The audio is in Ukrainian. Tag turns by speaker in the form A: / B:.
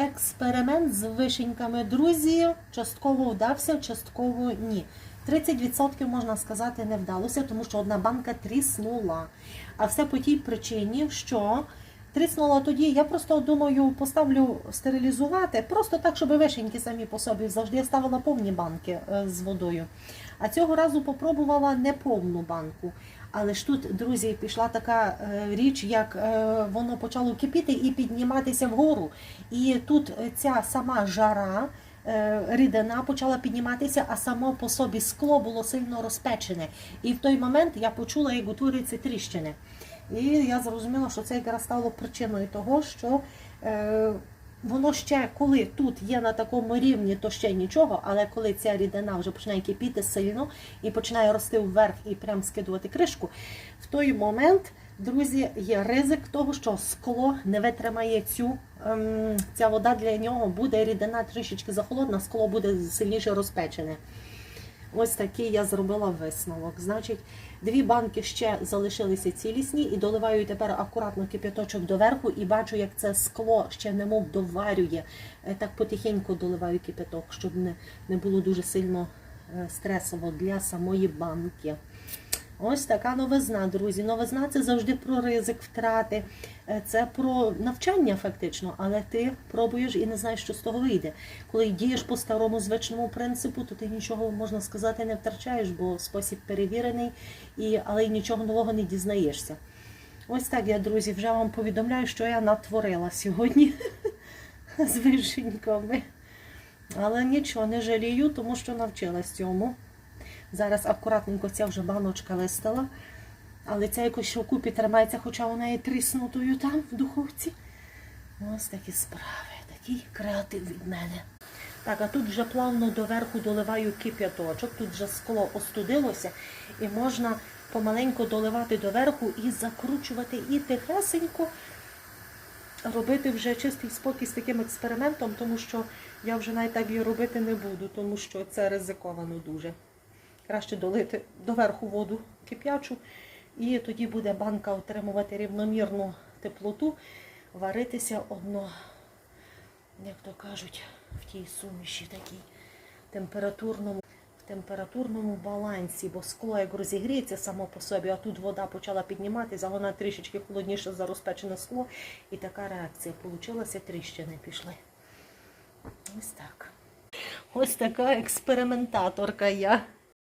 A: Експеримент з вишеньками, друзі, частково вдався, частково ні. 30% можна сказати не вдалося, тому що одна банка тріснула. А все по тій причині, що тріснула тоді. Я просто думаю, поставлю стерилізувати, просто так, щоб вишеньки самі по собі завжди я ставила повні банки е, з водою. А цього разу попробувала неповну банку. Але ж тут, друзі, пішла така е, річ, як е, воно почало кипіти і підніматися вгору. І тут ця сама жара. Рідина почала підніматися, а само по собі скло було сильно розпечене. І в той момент я почула, як утворюються тріщини. І я зрозуміла, що це якраз стало причиною того, що е, воно ще, коли тут є на такому рівні, то ще нічого, але коли ця рідина вже починає кипіти сильно і починає рости вверх і прям скидувати кришку, в той момент, друзі, є ризик того, що скло не витримає цю. ем, Ця вода для нього буде рідина трішечки захолодна, скло буде сильніше розпечене. Ось такий я зробила висновок. Значить, дві банки ще залишилися цілісні і доливаю тепер акуратно кип'яточок доверху і бачу, як це скло ще немов доварює. Е, Так потихеньку доливаю кип'яток, щоб не, не було дуже сильно е, стресово для самої банки. Ось така новизна, друзі. Новизна це завжди про ризик втрати, Е, це про навчання фактично, але ти пробуєш і не знаєш, що з того вийде. Коли дієш по старому звичному принципу, то ти нічого можна сказати не втрачаєш, бо спосіб перевірений, і, але й нічого нового не дізнаєшся. Ось так я, друзі, вже вам повідомляю, що я натворила сьогодні з вишеньками. Але нічого не жалію, тому що навчилась цьому. Зараз акуратненько ця вже баночка листала. Але ця якось ще вкупі тримається, хоча вона є тріснутою там в духовці. Ось такі справи, такий креатив від мене. Так, а тут вже плавно доверху доливаю кип'яточок, тут вже скло остудилося, і можна помаленьку доливати доверху і закручувати і тихесенько робити вже чистий спокій з таким експериментом, тому що я вже навіть так і робити не буду, тому що це ризиковано дуже. Краще долити доверху воду кип'ячу, і тоді буде банка отримувати рівномірну теплоту, варитися одно, як то кажуть, в тій суміші такій температурному. Температурному балансі, бо скло як розігріється само по собі, а тут вода почала підніматися, вона трішечки холодніше за розпечене скло. І така реакція получилася, тріщини пішли. Ось так. Ось така експериментаторка я.